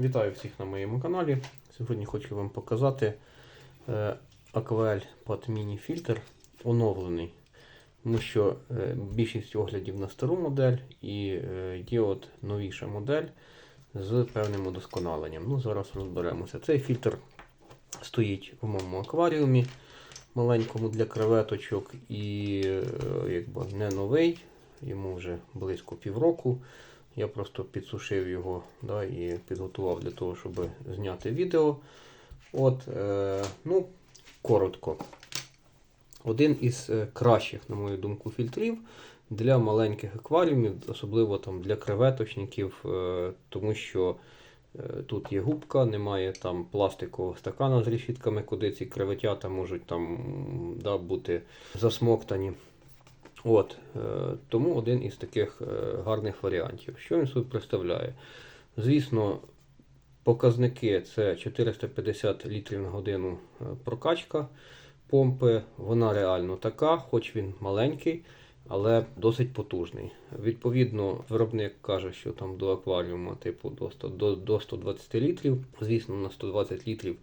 Вітаю всіх на моєму каналі. Сьогодні хочу вам показати е, Aquael Pad Mini фільтр оновлений. Тому що е, більшість оглядів на стару модель і е, є от новіша модель з певним удосконаленням. Ну, зараз розберемося. Цей фільтр стоїть у моєму акваріумі маленькому для креветочок і якби не новий, йому вже близько півроку. Я просто підсушив його да, і підготував для того, щоб зняти відео. От, е, ну, коротко. Один із е, кращих, на мою думку, фільтрів для маленьких акваріумів, особливо там для креветочників, е, тому що е, тут є губка, немає там пластикового стакана з решітками, куди ці креветята можуть там да, бути засмоктані. От, е, тому один із таких е, гарних варіантів. Що він собі представляє? Звісно, показники це 450 літрів на годину е, прокачка помпи. Вона реально така, хоч він маленький, але досить потужний. Відповідно, виробник каже, що там до акваріуму типу до, 100, до, до 120 літрів. Звісно, на 120 літрів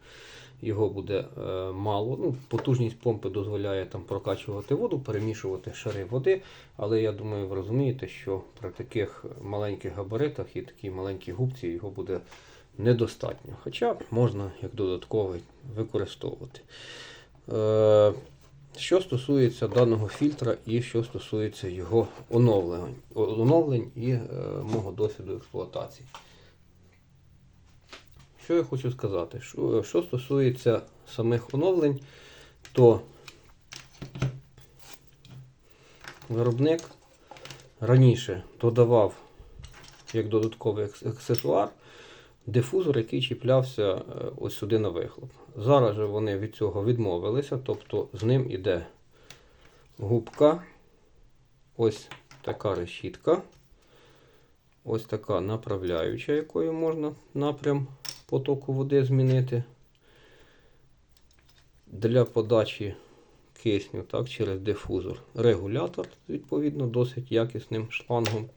його буде е, мало. Ну, потужність помпи дозволяє там прокачувати воду, перемішувати шари води. Але я думаю, ви розумієте, що при таких маленьких габаритах і такій маленькій губці його буде недостатньо. Хоча можна як додатковий використовувати. Е, що стосується даного фільтра і що стосується його оновлень, оновлень і е, мого досвіду експлуатації. Що я хочу сказати? Що, що стосується самих оновлень, то виробник раніше додавав як додатковий аксесуар дифузор, який чіплявся е, ось сюди на вихлоп. Зараз же вони від цього відмовилися, тобто з ним іде губка, ось така решітка, ось така направляюча, якою можна напрям потоку води змінити. Для подачі кисню так, через дифузор. Регулятор, відповідно, досить якісним шлангом.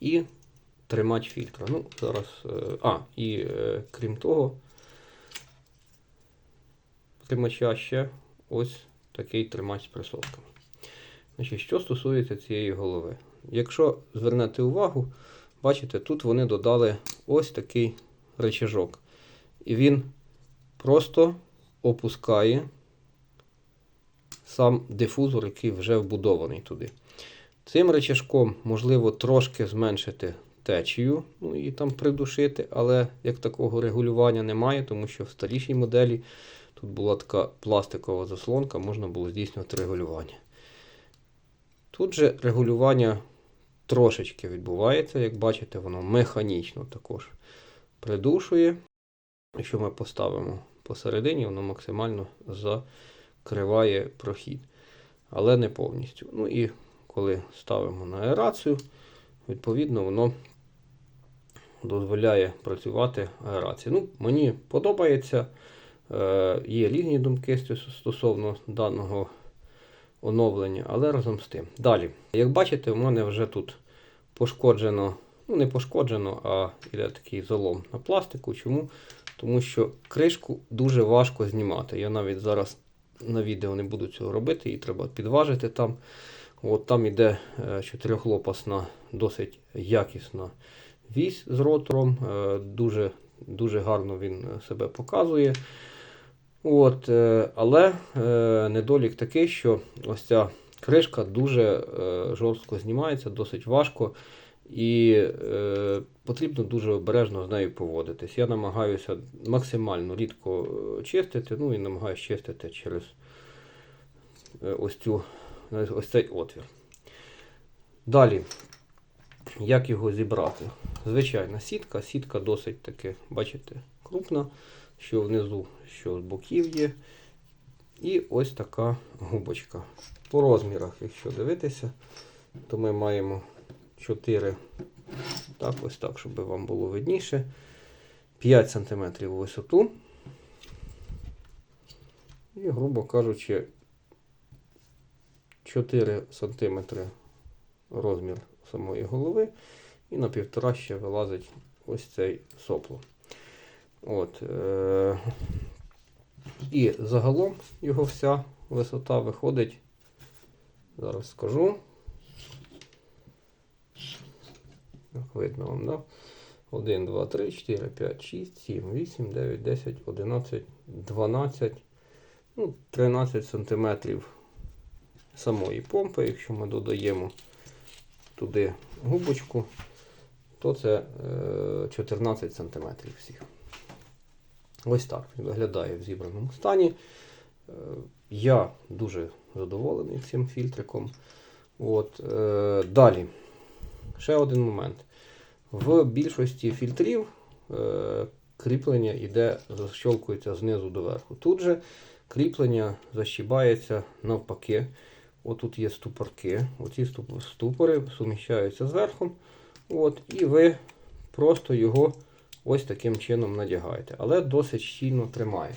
І тримач фільтра. Ну, зараз, е, а, і е, крім того, тримача ще ось такий тримач з присосками. Значить, що стосується цієї голови. Якщо звернете увагу, бачите, тут вони додали ось такий речажок. І він просто опускає сам дифузор, який вже вбудований туди. Цим речашком можливо трошки зменшити течію, ну і там придушити, але як такого регулювання немає, тому що в старішій моделі тут була така пластикова заслонка, можна було здійснювати регулювання. Тут же регулювання трошечки відбувається, як бачите, воно механічно також придушує. Якщо ми поставимо посередині, воно максимально закриває прохід, але не повністю. Ну і коли ставимо на аерацію, відповідно, воно дозволяє працювати аерації. Ну, Мені подобається. Е, Є різні думки стосовно даного оновлення, але разом з тим. Далі, як бачите, у мене вже тут пошкоджено, ну не пошкоджено, а іде такий залом на пластику. Чому? Тому що кришку дуже важко знімати. Я навіть зараз на відео не буду цього робити, її треба підважити там. От Там іде е, чотирьохлопасна, досить якісна вісь з ротором. Е, Дуже дуже гарно він себе показує. От, е, Але е, недолік такий, що ось ця кришка дуже е, жорстко знімається, досить важко. І потрібно дуже обережно з нею поводитись. Я намагаюся максимально рідко чистити, ну і намагаюся чистити через ось, цю, ось цей отвір. Далі, як його зібрати? Звичайна сітка. Сітка досить таки, бачите, крупна, що внизу, що з боків є. І ось така губочка. По розмірах, якщо дивитися, то ми маємо 4, так, ось так, щоб вам було видніше. 5 см у висоту. І, грубо кажучи, 4 см розмір самої голови. І на півтора ще вилазить ось цей сопло. От, е- і загалом його вся висота виходить. Зараз скажу. Як видно вам, да? 1, 2, 3, 4, 5, 6, 7, 8, 9, 10, 11, 12, ну, 13 сантиметрів самої помпи. Якщо ми додаємо туди губочку, то це е, 14 сантиметрів всіх. Ось так він виглядає в зібраному стані. Е, Я дуже задоволений цим фільтриком. От, е, далі, ще один момент. В більшості фільтрів е, кріплення йде, защолкується знизу до верху. Тут же кріплення защібається навпаки. Отут є ступорки. Оці ступори суміщаються з верхом. От, і ви просто його ось таким чином надягаєте. Але досить щільно тримає.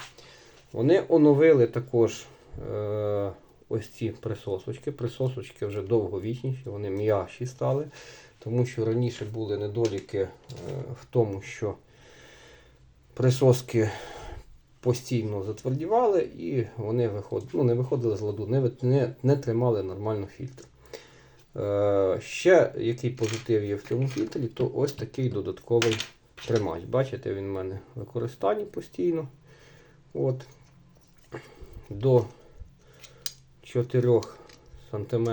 Вони оновили також е, ось ці присосочки. Присосочки вже довговічніші, вони м'якші стали. Тому що раніше були недоліки е, в тому, що присоски постійно затвердівали і вони виходили, ну, не виходили з ладу, не, не, не тримали нормально фільтр. Е, ще який позитив є в цьому фільтрі, то ось такий додатковий тримач. Бачите, він в мене в використанні постійно. От. До 4 см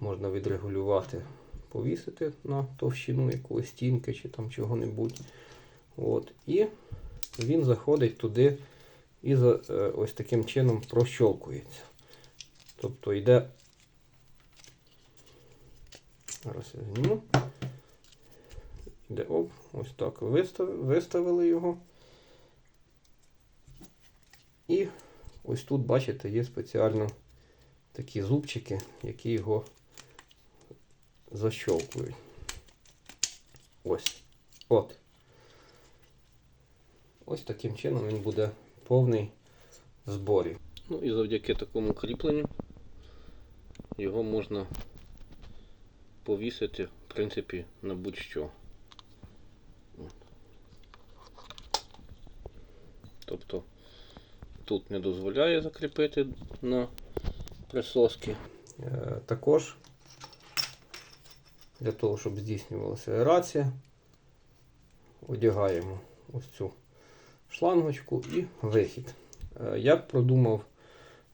можна відрегулювати, повісити на товщину якоїсь стінки чи там чого-небудь. От. І він заходить туди і за, е, ось таким чином прощолкується. Тобто йде. Зараз я зніму. Йде оп, ось так виставили його. І ось тут, бачите, є спеціально такі зубчики, які його защолкують. Ось. От. Ось таким чином він буде повний в зборі. Ну і завдяки такому кріпленню його можна повісити, в принципі, на будь-що. Тобто тут не дозволяє закріпити на присоски. Е, також для того, щоб здійснювалася аерація, одягаємо ось цю шлангочку і вихід. Е, Як продумав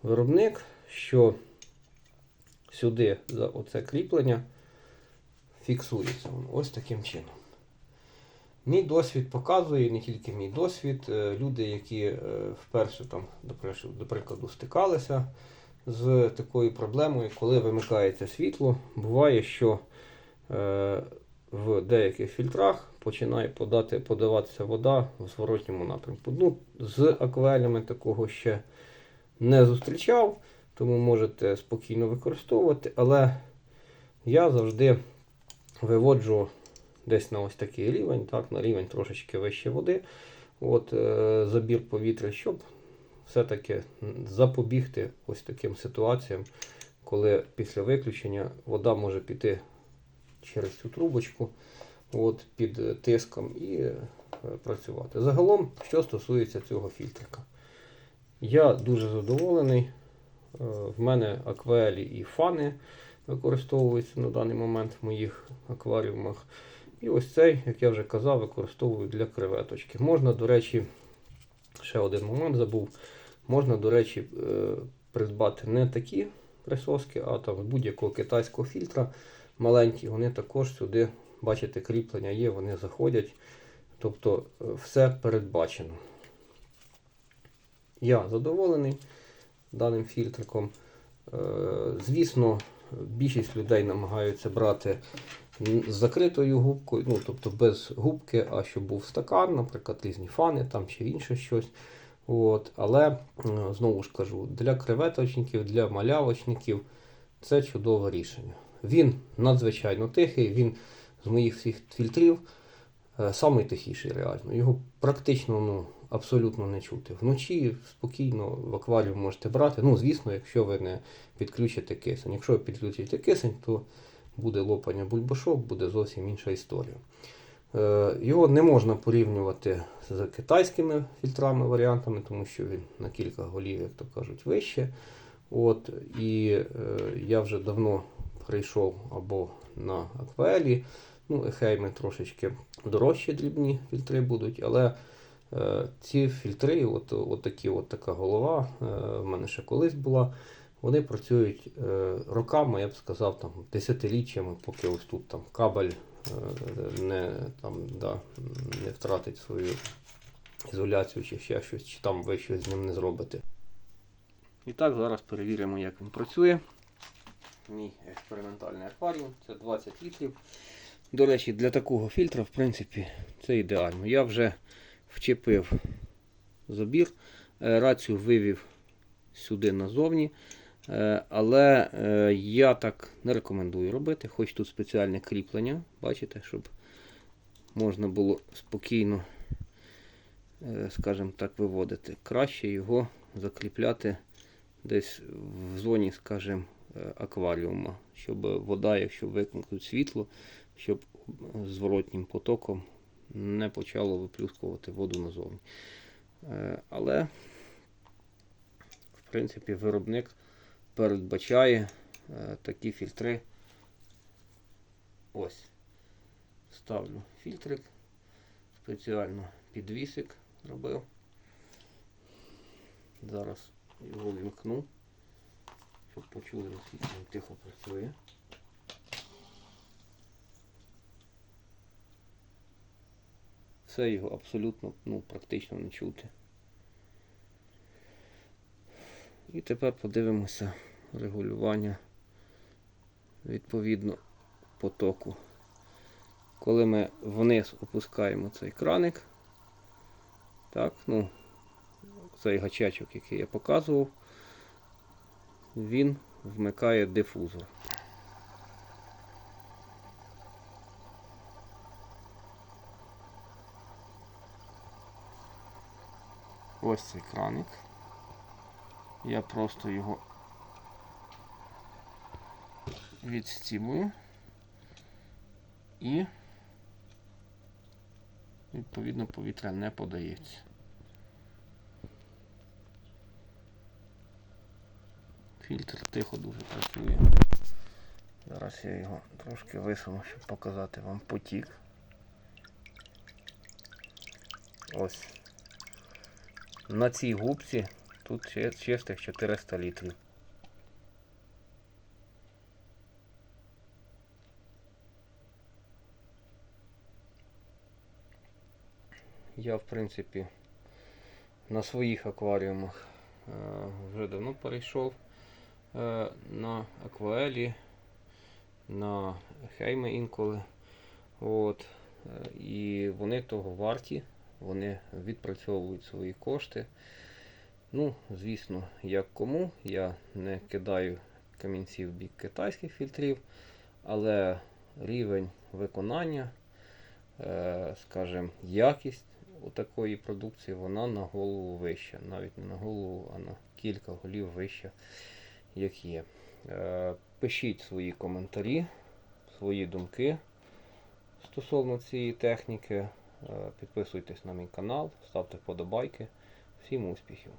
виробник, що сюди за оце кріплення фіксується ось таким чином. Мій досвід показує, не тільки мій досвід, е, люди, які е, вперше там, до прикладу- стикалися з такою проблемою, коли вимикається світло, буває, що е, в деяких фільтрах починає подати, подаватися вода в зворотньому напрямку. Ну, з акваріями такого ще не зустрічав, тому можете спокійно використовувати, але я завжди виводжу десь на ось такий рівень, так, на рівень трошечки вище води. От, е, забір повітря, щоб все-таки запобігти ось таким ситуаціям, коли після виключення вода може піти через цю трубочку от, під тиском і е, працювати. Загалом, що стосується цього фільтрика, я дуже задоволений. Е, В мене аквелі і фани використовуються на даний момент в моїх акваріумах. І ось цей, як я вже казав, використовую для креветочки. Можна, до речі, ще один момент забув. Можна, до речі, е, придбати не такі присоски, а там будь-якого китайського фільтра маленькі. Вони також сюди, бачите, кріплення є, вони заходять. Тобто е, все передбачено. Я задоволений даним фільтриком. Е, Звісно, більшість людей намагаються брати з закритою губкою, ну тобто без губки, а щоб був стакан, наприклад, різні фани там чи інше щось. От. Але е, знову ж кажу, для креветочників, для малявочників це чудове рішення. Він надзвичайно тихий, він з моїх всіх фільтрів е, самий тихіший реально. Його практично ну, абсолютно не чути. Вночі спокійно в акваріум можете брати. Ну, звісно, якщо ви не підключите кисень. Якщо ви підключите кисень, то буде лопання бульбашок, буде зовсім інша історія. Е, Його не можна порівнювати з китайськими фільтрами, варіантами, тому що він на кілька голів, як то кажуть, вище. От, і е, я вже давно перейшов або на аквелі. Ну, ехейми трошечки дорожчі дрібні фільтри будуть, але е, ці фільтри, от, от, такі, от така голова, е, в мене ще колись була. Вони працюють е, роками, я б сказав, там, десятиліттями, поки ось тут там кабель е, не, там, да, не втратить свою ізоляцію чи ще щось, чи там ви щось з ним не зробите. І так, зараз перевіримо, як він працює. Мій експериментальний акваріум це 20 літрів. До речі, для такого фільтра, в принципі, це ідеально. Я вже вчепив забір, е, рацію вивів сюди назовні. Е, Але е, я так не рекомендую робити. Хоч тут спеціальне кріплення, бачите, щоб можна було спокійно, е, скажімо так, виводити. Краще його закріпляти десь в зоні, скажімо, акваріума, щоб вода, якщо викликнуть світло, щоб зворотнім потоком не почало виплюскувати воду назовні. Але, в принципі, виробник передбачає е, такі фільтри. Ось. Ставлю фільтрик. Спеціально підвісик робив. Зараз його вімкну, щоб почули, наскільки він тихо працює. Все його абсолютно ну, практично не чути. І тепер подивимося регулювання відповідно потоку. Коли ми вниз опускаємо цей краник, так, ну, цей гачечок, який я показував, він вмикає дифузор. Ось цей краник. Я просто його відстібую і відповідно повітря не подається. Фільтр тихо дуже працює. Зараз я його трошки висуну, щоб показати вам потік. Ось. На цій губці тут чистих 400 літрів. Я, в принципі, на своїх акваріумах е, вже давно перейшов е, на акваелі, на хейми інколи. От. Е, І вони того варті, вони відпрацьовують свої кошти. Ну, звісно, як кому. Я не кидаю камінців в бік китайських фільтрів, але рівень виконання, е, скажімо, якість у такої продукції, вона на голову вища. Навіть не на голову, а на кілька голів вища, як є. Е, Пишіть свої коментарі, свої думки стосовно цієї техніки. Е, Підписуйтесь на мій канал, ставте вподобайки. Всім успіхів!